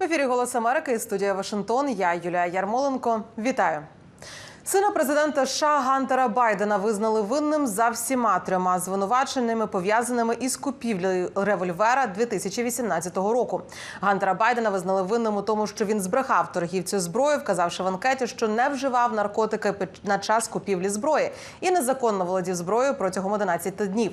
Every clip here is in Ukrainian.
Голос Америки студія Вашингтон. Я Юлія Ярмоленко. Вітаю. Сина президента США Гантера Байдена визнали винним за всіма трьома звинуваченнями, пов'язаними із купівлею револьвера 2018 року. Гантера Байдена визнали винним у тому, що він збрехав торгівцю зброї, вказавши в анкеті, що не вживав наркотики на час купівлі зброї і незаконно володів зброєю протягом 11 днів.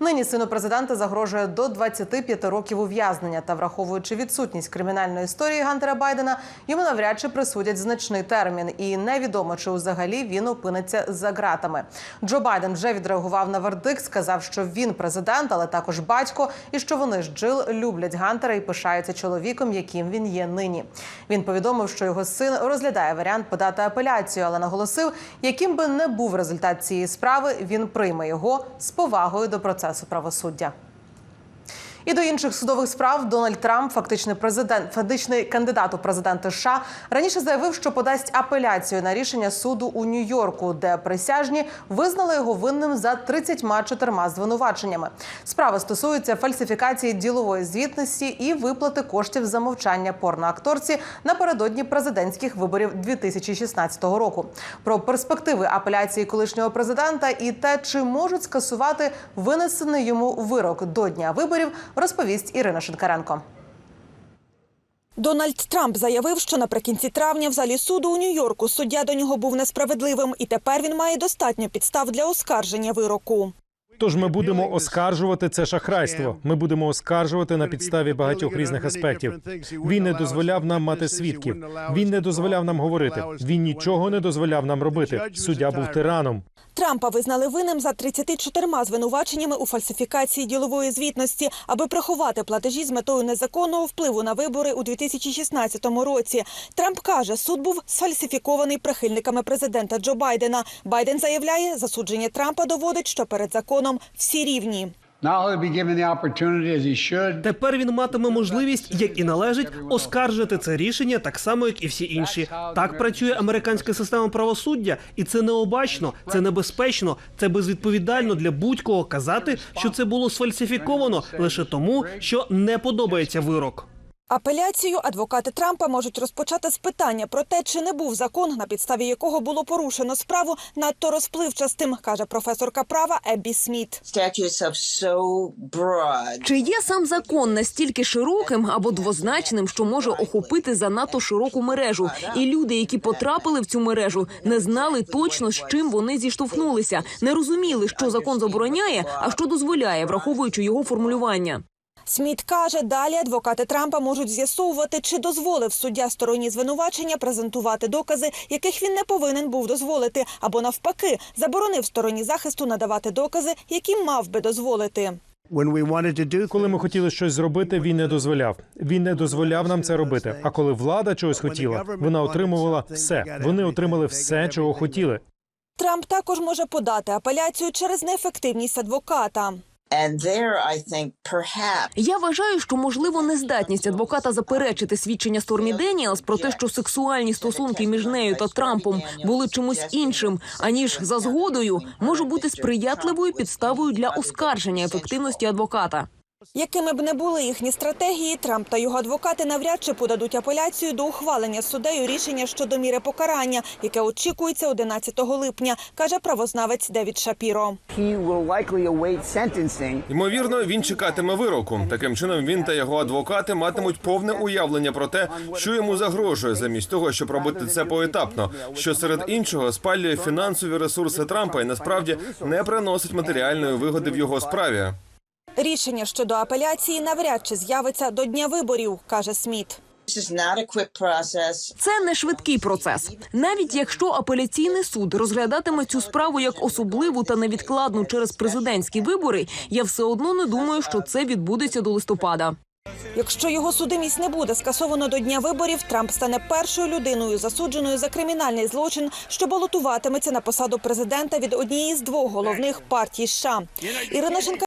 Нині сину президента загрожує до 25 років ув'язнення. Та враховуючи відсутність кримінальної історії Гантера Байдена, йому навряд чи присудять значний термін. І невідомо, чи взагалі він опиниться за ґратами. Джо Байден вже відреагував на вердикт, сказав, що він президент, але також батько, і що вони з Джил люблять Гантера і пишаються чоловіком, яким він є нині. Він повідомив, що його син розглядає варіант подати апеляцію, але наголосив, яким би не був результат цієї справи, він прийме його з повагою до процесу правосуддя. І до інших судових справ Дональд Трамп, фактичний президент, фактичний кандидат у президенти США, раніше заявив, що подасть апеляцію на рішення суду у Нью-Йорку, де присяжні визнали його винним за 34 звинуваченнями. Справа стосується фальсифікації ділової звітності і виплати коштів за мовчання порноакторці напередодні президентських виборів 2016 року. Про перспективи апеляції колишнього президента і те, чи можуть скасувати винесений йому вирок до дня виборів, розповість Ірина Шинкаренко. Дональд Трамп заявив, що наприкінці травня в залі суду у Нью-Йорку суддя до нього був несправедливим, і тепер він має достатньо підстав для оскарження вироку. Тож ми будемо оскаржувати це шахрайство. Ми будемо оскаржувати на підставі багатьох різних аспектів. Він не дозволяв нам мати свідків. Він не дозволяв нам говорити. Він нічого не дозволяв нам робити. Суддя був тираном. Трампа визнали винним за 34 звинуваченнями у фальсифікації ділової звітності, аби приховати платежі з метою незаконного впливу на вибори у 2016 році. Трамп каже, суд був сфальсифікований прихильниками президента Джо Байдена. Байден заявляє, засудження Трампа доводить, що перед законом всі рівні. Тепер він матиме можливість, як і належить, оскаржити це рішення так само, як і всі інші. Так працює американська система правосуддя, і це необачно, це небезпечно, це безвідповідально для будь-кого казати, що це було сфальсифіковано лише тому, що не подобається вирок. Апеляцію адвокати Трампа можуть розпочати з питання про те, чи не був закон, на підставі якого було порушено справу, надто розпливчастим, каже професорка права Еббі Сміт. Чи є сам закон настільки широким або двозначним, що може охопити занадто широку мережу? І люди, які потрапили в цю мережу, не знали точно, з чим вони зіштовхнулися, не розуміли, що закон забороняє, а що дозволяє, враховуючи його формулювання. Сміт каже, далі адвокати Трампа можуть з'ясовувати, чи дозволив суддя стороні звинувачення презентувати докази, яких він не повинен був дозволити, або навпаки, заборонив стороні захисту надавати докази, які мав би дозволити. Коли ми хотіли щось зробити, він не дозволяв. Він не дозволяв нам це робити. А коли влада чогось хотіла, вона отримувала все. Вони отримали все, чого хотіли. Трамп також може подати апеляцію через неефективність адвоката. Я вважаю, що можливо нездатність адвоката заперечити свідчення Стормі Деніелс про те, що сексуальні стосунки між нею та Трампом були чимось іншим, аніж за згодою, може бути сприятливою підставою для оскарження ефективності адвоката. Якими б не були їхні стратегії, Трамп та його адвокати навряд чи подадуть апеляцію до ухвалення суддею рішення щодо міри покарання, яке очікується 11 липня, каже правознавець Девід Шапіро. Ймовірно, він чекатиме вироку. Таким чином він та його адвокати матимуть повне уявлення про те, що йому загрожує, замість того, щоб робити це поетапно, що серед іншого спалює фінансові ресурси Трампа і насправді не приносить матеріальної вигоди в його справі. Рішення щодо апеляції навряд чи з'явиться до дня виборів, каже Сміт. Це не швидкий процес. Навіть якщо апеляційний суд розглядатиме цю справу як особливу та невідкладну через президентські вибори, я все одно не думаю, що це відбудеться до листопада. Якщо його судимість не буде скасовано до дня виборів, Трамп стане першою людиною, засудженою за кримінальний злочин, що балотуватиметься на посаду президента від однієї з двох головних партій США. Ірина Шенка.